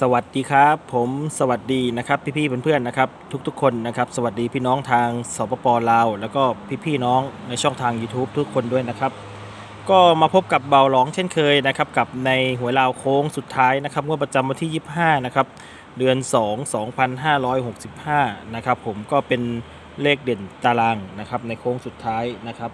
สวัสดีครับ ผมสวัสดีนะครับพี่ๆเพื่อนๆนะครับ ทุกๆคนนะครับ สวัสดีพี่น้องทางสปปลาวแล้วก็พี่ๆน้องในช่องทาง YouTube ทุกคนด้วยนะครับ ก็มาพบกับเบาหลองเช่นเคยนะครับกับในหวยลาวโค้งสุดท้ายนะครับงวดประจำวันที่ 25 นะครับ เดือน 2 2565 นะครับผมก็เป็นเลขเด่นตารางนะครับในโค้งสุดท้ายนะครับ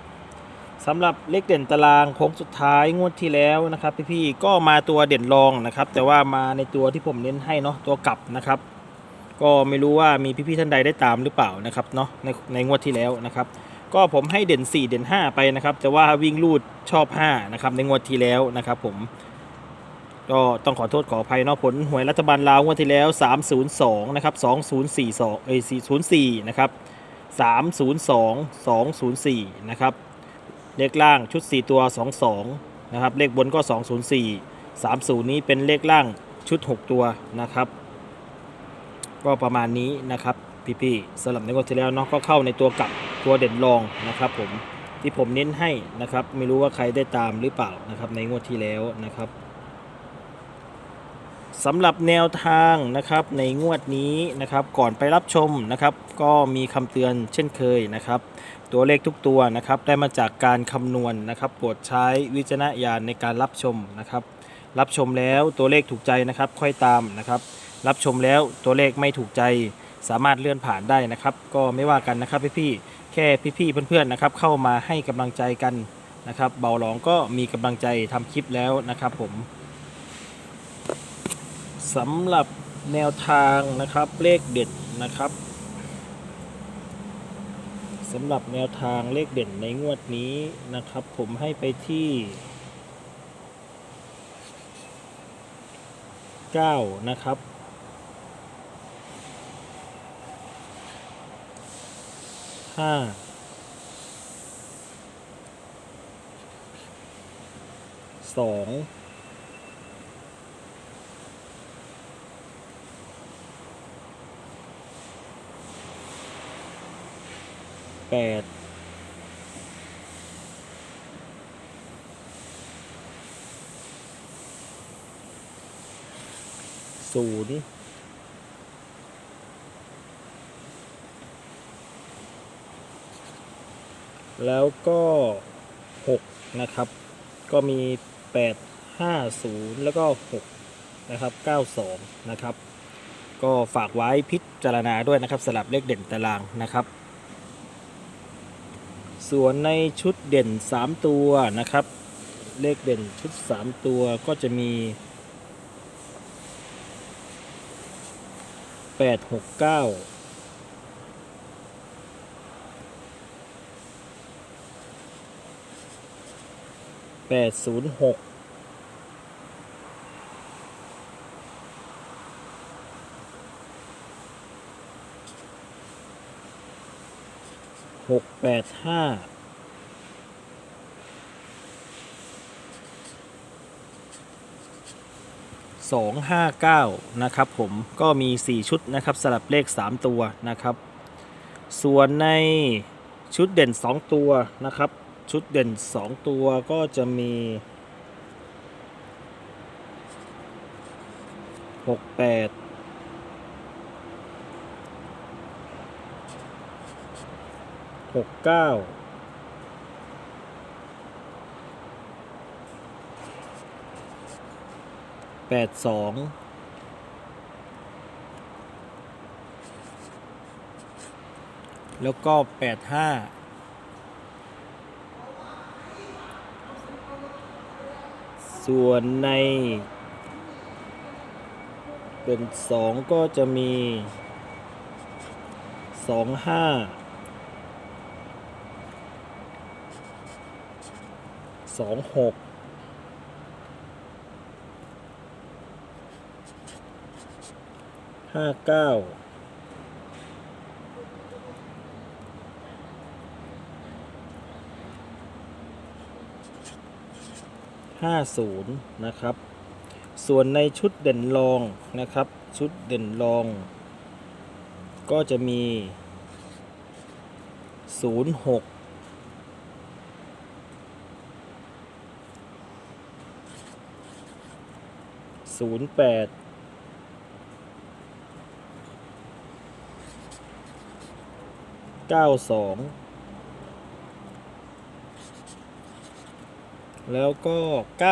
สำหรับเลขเด่นตารางโค้งสุดท้ายงวดที่แล้วนะครับพี่ๆก็มาตัวเด่นรองนะครับ แต่ว่ามาในตัวที่ผมเน้นให้เนาะตัวกลับนะครับ ก็ไม่รู้ว่ามีพี่ๆท่านใดได้ตามหรือเปล่านะครับเนาะในในงวดที่แล้วนะครับ ก็ผมให้เด่น 4 เด่น 5 ไปนะครับ แต่ว่าวิ่งลูดชอบ5นะครับในงวดที่แล้วนะครับ ผม ก็ต้องขอโทษขออภัยเนาะผลหวยรัฐบาลลาวงวดที่แล้ว 302นะครับ2042เอ้ย404นะครับ302 204นะครับ เลขล่างชุด 4 ตัว 22 นะครับ เลขบนก็ 204 30 นี้เป็นเลขล่างชุด 6 ตัวนะครับ ก็ประมาณนี้นะครับ พี่ๆสำหรับในงวดที่แล้วเนาะก็เข้าในตัวกลับตัวเด่นรองนะครับ ผมที่ผมเน้นให้นะครับ ไม่รู้ว่าใครได้ตามหรือเปล่านะครับ ในงวดที่แล้วนะครับ สำหรับแนวทางนะครับในงวดนี้นะครับก่อนไปรับชมนะครับก็มีคำเตือนเช่นเคยนะครับ ตัวเลขทุกตัวนะครับได้มาจากการคำนวณนะครับโปรดใช้วิจารณญาณในการรับชมนะครับ รับชมแล้วตัวเลขถูกใจนะครับค่อยตามนะครับ รับชมแล้วตัวเลขไม่ถูกใจสามารถเลื่อนผ่านได้นะครับ ก็ไม่ว่ากันนะครับพี่ๆแค่พี่ๆเพื่อนๆนะครับเข้ามาให้กำลังใจกันนะครับ เบาหลองก็มีกำลังใจทำคลิปแล้วนะครับผม สำหรับแนวทางนะครับเลขเด็ดนะครับสำหรับแนวทางเลขเด่นในงวดนี้นะครับ ผมให้ไปที่ 9 นะครับ ห้าสอง แปดศูนย์แล้วก็หกนะครับ ก็มีแปดห้าศูนย์แล้วก็หกนะครับเก้าสองนะครับ ก็ฝากไว้พิจารณาด้วยนะครับสลับเลขเด่นตารางนะครับ ส่วนในชุดเด่น 3 ตัวนะครับ เลขเด่นชุด 3 ตัวก็จะมี 8 6 9 8 0 6 6 8 5สองห้าเก้านะครับผมก็มี 4 ชุดนะครับสลับเลข 3 ตัวนะครับ ส่วนในชุดเด่น 2 ตัวนะครับ ชุดเด่น 2 ตัวก็จะมี 6 8 6 9แปดสองแล้วก็แปดห้าส่วนใน เป็นสองก็จะมีสองห้า สองหกห้าเก้าห้าศูนย์นะครับ ส่วนในชุดเด่นรองนะครับ ชุดเด่นรอง ก็จะมีศูนย์หก ศูนย์แปดเก้าสองแล้วก็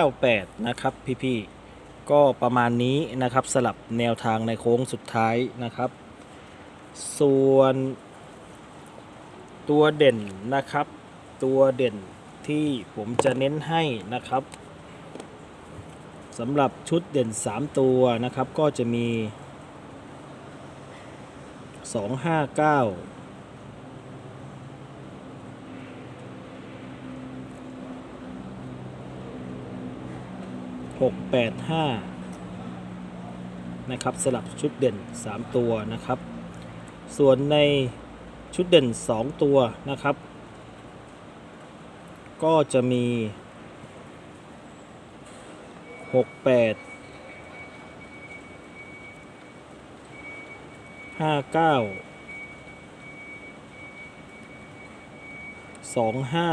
98 นะครับ พี่ๆ ก็ประมาณนี้นะครับสลับแนวทางในโค้งสุดท้ายนะครับ ส่วนตัวเด่นนะครับ ตัวเด่นที่ผมจะเน้นให้นะครับ สำหรับชุดเด่น 3 ตัวนะครับ ก็จะมี 259 685 นะครับสลับชุดเด่น 3 ตัวนะครับ ส่วนในชุดเด่น 2 ตัวนะครับ ก็จะมี หกแปดห้าเก้าสองห้า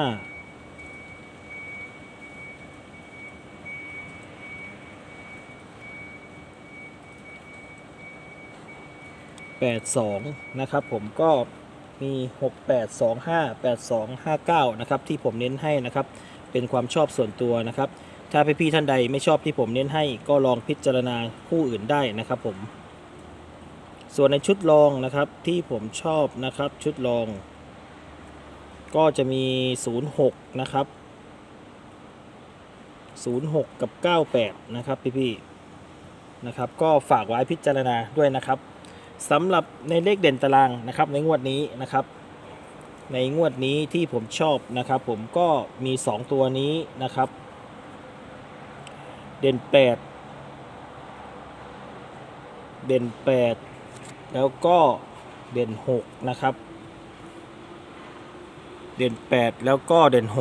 แปดสองนะครับผมก็มีหกแปดสองห้าแปดสองห้าเก้านะครับ ที่ผมเน้นให้นะครับ เป็นความชอบส่วนตัวนะครับ ถ้าพี่ๆท่านใดไม่ชอบที่ผมเน้นให้ก็ลองพิจารณาคู่อื่นได้นะครับผม ส่วนในชุดรองนะครับที่ผมชอบนะครับชุดรอง ก็จะมี 06 นะครับ 06 กับ 98 นะครับพี่ๆนะครับก็ฝากไว้พิจารณาด้วยนะครับสำหรับในเลขเด่นตารางนะครับในงวดนี้นะครับ ในงวดนี้ที่ผมชอบนะครับ ผมก็มี 2 ตัวนี้นะครับ เด่น8เด่น8แล้วก็เด่น6นะครับ เด่น8แล้วก็เด่น6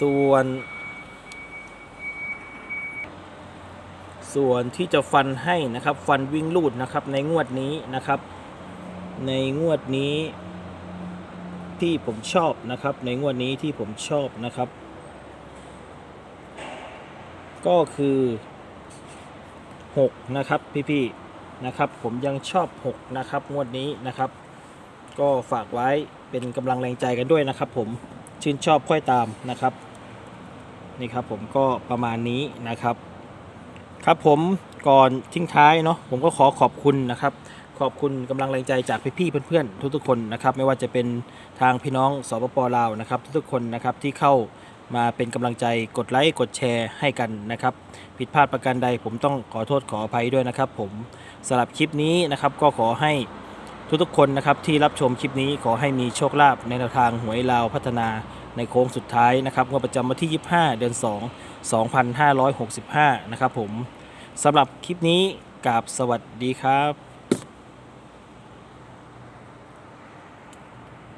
ส่วน ส่วนที่จะฟันให้นะครับ ฟันวิ่งลูดนะครับในงวดนี้นะครับ ในงวดนี้ ที่ผมชอบนะครับ ในงวดนี้ที่ผมชอบนะครับ ก็คือ6นะครับพี่ๆนะครับ ผมยังชอบ6นะครับงวดนี้นะครับ ก็ฝากไว้เป็นกำลังแรงใจกันด้วยนะครับ ผมชื่นชอบค่อยตามนะครับนี่ครับผมก็ประมาณนี้นะครับ ครับผมก่อนทิ้งท้ายเนาะผมก็ขอขอบคุณนะครับ ขอบคุณกำลังแรงใจจากพี่ๆเพื่อนๆทุกๆคนนะครับไม่ว่าจะเป็นทางพี่น้องสปปลาวนะครับทุกๆคนนะครับที่เข้ามาเป็นกำลังใจกดไลค์กดแชร์ให้กันนะครับ ผิดพลาดประการใดผมต้องขอโทษขออภัยด้วยนะครับ ผมสำหรับคลิปนี้นะครับก็ขอให้ทุกๆคนนะครับที่รับชมคลิปนี้ขอให้มีโชคลาภในแนวทางหวยลาวพัฒนาในโค้งสุดท้ายนะครับงวดประจำวันที่ 25 เดือน 2 2565 นะครับผมสำหรับคลิปนี้กราบสวัสดีครับ